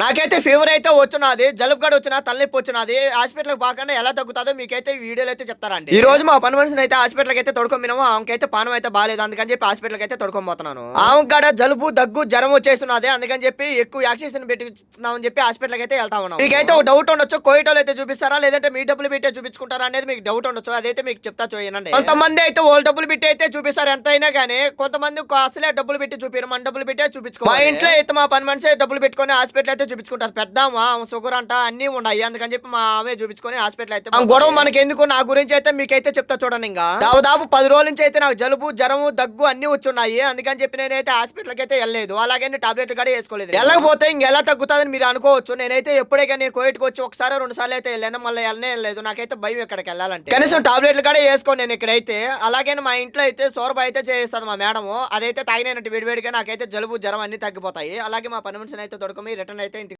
నాకైతే ఫీవర్ అయితే వచ్చినది జలుబు గడ వచ్చిన తలనొప్పి వచ్చినది. హాస్పిటల్ పోకుండా ఎలా తగ్గుతుందో మీకైతే వీడియోలో అయితే చెప్తారండి ఈ రోజు మా పని మనిషిని అయితే హాస్పిటల్ అయితే తొడుకొమ్మినాము ఆమెకైతే పానం అయితే బాగాలేదు అందుకని చెప్పి హాస్పిటల్ అయితే తొడుకోబోతున్నాను ఆమె కాడ జలుబు దగ్గు జ్వరం వచ్చేస్తున్నది. అందుకని చెప్పి ఎక్కువ యాక్సిజన్ పెట్టిస్తున్నామని చెప్పి హాస్పిటల్ అయితే వెళ్తా ఉన్నాం మీకైతే ఒక డౌట్ ఉండొచ్చు కోయిటోలు అయితే చూపిస్తారా? లేదంటే మీ డబ్బులు పెట్టే చూపించుకుంటారా అనేది మీకు డౌట్ ఉండొచ్చు అదైతే మీకు చెప్తా చూయండి కొంతమంది అయితే వాళ్ళ డబ్బులు పెట్టి అయితే చూపిస్తారు ఎంతైనా కానీ కొంతమంది అసలే డబ్బులు పెట్టి చూపిరు మన డబ్బులు పెట్టే చూపించుకో మా ఇంట్లో అయితే మా పని మనిషి డబ్బులు పెట్టుకొని హాస్పిటల్ అయితే చూపించుకుంటారు పెద్ద ఆమె షుగర్ అంట అన్ని ఉన్నాయి. అందుకని చెప్పి మా ఆమె చూపించుకొని హాస్పిటల్ అయితే గొడవ మనకి ఎందుకు నా గురించి అయితే మీకైతే చెప్తా చూడండి ఇంకా. దాదాపు పది రోజుల నుంచి అయితే నాకు జలుబు జ్వరము దగ్గు అన్ని వచ్చున్నాయి. అందుకని చెప్పి నేనైతే హాస్పిటల్కి అయితే వెళ్ళలేదు. అలాగే టాబ్లెట్ కూడా వేసుకోలేదు. వెళ్ళకపోతే ఇంక ఎలా తగ్గుతుందని మీరు అనుకోవచ్చు. నేనైతే ఎప్పుడే కానీ కోయిట్కి వచ్చి ఒకసారి రెండు సార్లు అయితే వెళ్ళాను. మళ్ళీ వెళ్ళనే వెళ్ళలేదు. నాకైతే భయం ఇక్కడికి వెళ్ళాలంటే. కనీసం టాబ్లెట్లు కూడా వేసుకోండి నేను ఇక్కడైతే. అలాగే మా ఇంట్లో అయితే సోరబ అయితే చేస్తుంది మా మేడం అదైతే తాగినట్టు వేడివేడిగా నాకైతే జలుబు జ్వరం అన్ని తగ్గిపోతాయి. అలాగే మా పని మనిషిని అయితే దొరకమి రిటర్న్ అయితే